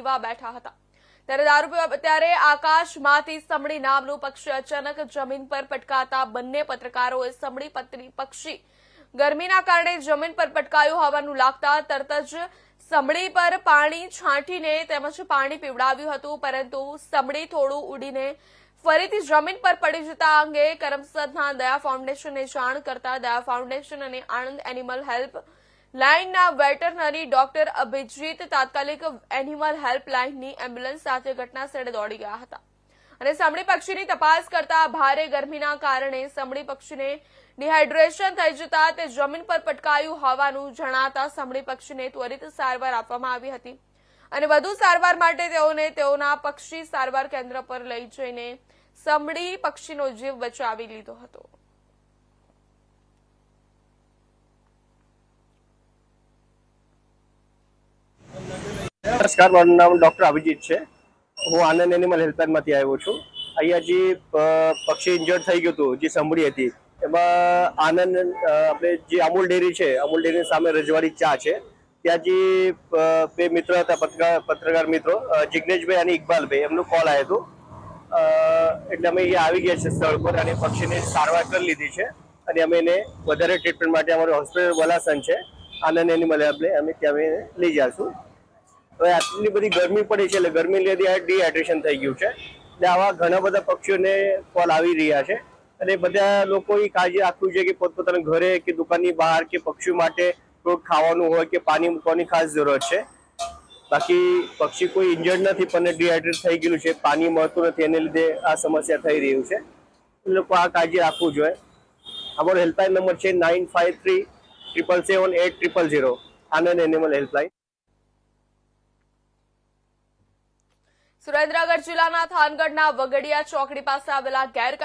પીવા બેઠા હતા. ત્યારે દારૂ ત્યારે આકાશમાંથી સમડી નામનું પક્ષી અચાનક જમીન પર પટકાતા બંને પત્રકારોએ સમડી પત્રી પક્ષી ગરમીના કારણે જમીન પર પટકાયું હોવાનું લાગતા તરત જ સમડી પર પાણી છાંટીને તેમજ પાણી પીવડાવ્યું હતું, પરંતુ સમડી થોડું ઉડીને ફરીથી જમીન પર પડી જતા અંગે કરમસદના દયા ફાઉન્ડેશનને જાણ કરતા દયા ફાઉન્ડેશન અને આણંદ એનિમલ હેલ્પ લાઇનના વેટરનરી ડોક્ટર અભિજીત તાત્કાલિક એનિમલ હેલ્પલાઇનની એમ્બ્યુલન્સ સાથે ઘટના સ્થળે દોડી ગયા હતા. અને સમડી પક્ષીની તપાસ કરતા ભારે ગરમીના કારણે સમડી પક્ષીને ડિહાઇડ્રેશન થઈ જતા તે જમીન પર પટકાયું હોવાનું જણાતા સમડી પક્ષીને ત્વરિત સારવાર આપવામાં આવી હતી. અને વધુ સારવાર માટે તેઓને તેઓના પક્ષી સારવાર કેન્દ્ર પર લઈ જઈને સમડી પક્ષીનો જીવ બચાવી લીધો હતો. નમસ્કાર, મારું નામ ડૉક્ટર અભિજીત છે. હું આનંદ એનિમલ હેલ્પલાઇનમાંથી આવ્યો છું. અહીંયા જે પક્ષી ઇન્જર્ડ થઈ ગયું હતું, જે સંભળી હતી, એમાં આનંદ આપણે જે અમૂલ ડેરી છે, અમૂલ ડેરી સામે રજવાડી ચા છે. ત્યાં જે બે મિત્રો હતા, પત્રકાર પત્રકાર મિત્રો જિજ્ઞેશભાઈ અને ઇકબાલભાઈ, એમનો કોલ આવ્યો હતો. એટલે અમે અહીંયા આવી ગયા છે સ્થળ પર અને પક્ષીની સારવાર કરી લીધી છે. અને અમે એને વધારે ટ્રીટમેન્ટ માટે અમારું હોસ્પિટલ વલાસન છે. આનંદ એનિમલ હેલ્પલાઇન અમે ત્યાં લઈ જઈશું. હવે આટલી બધી ગરમી પડી છે એટલે ગરમી લીધે આ ડિહાઇડ્રેશન થઈ ગયું છે. એટલે આવા ઘણા બધા પક્ષીઓને કોલ આવી રહ્યા છે. અને બધા લોકોએ કાળજી રાખવું જોઈએ કે પોતપોતાના ઘરે કે દુકાનની બહાર કે પક્ષીઓ માટે કોઈ ખાવાનું હોય કે પાણી મૂકવાની ખાસ જરૂરત છે. બાકી પક્ષી કોઈ ઇન્જર્ડ નથી પણ ડિહાઇડ્રેટ થઈ ગયેલું છે, પાણી મળતું નથી, એને લીધે આ સમસ્યા થઈ રહ્યું છે. એ લોકો આ કાળજી રાખવું જોઈએ. અમારો હેલ્પલાઇન નંબર છે nine five three triple seven eight triple zero Anand animal helpline Surendranagar જિલ્લાના થાનગઢના વગડિયા ચોકડી પાસે આવેલા ગેરકાયદે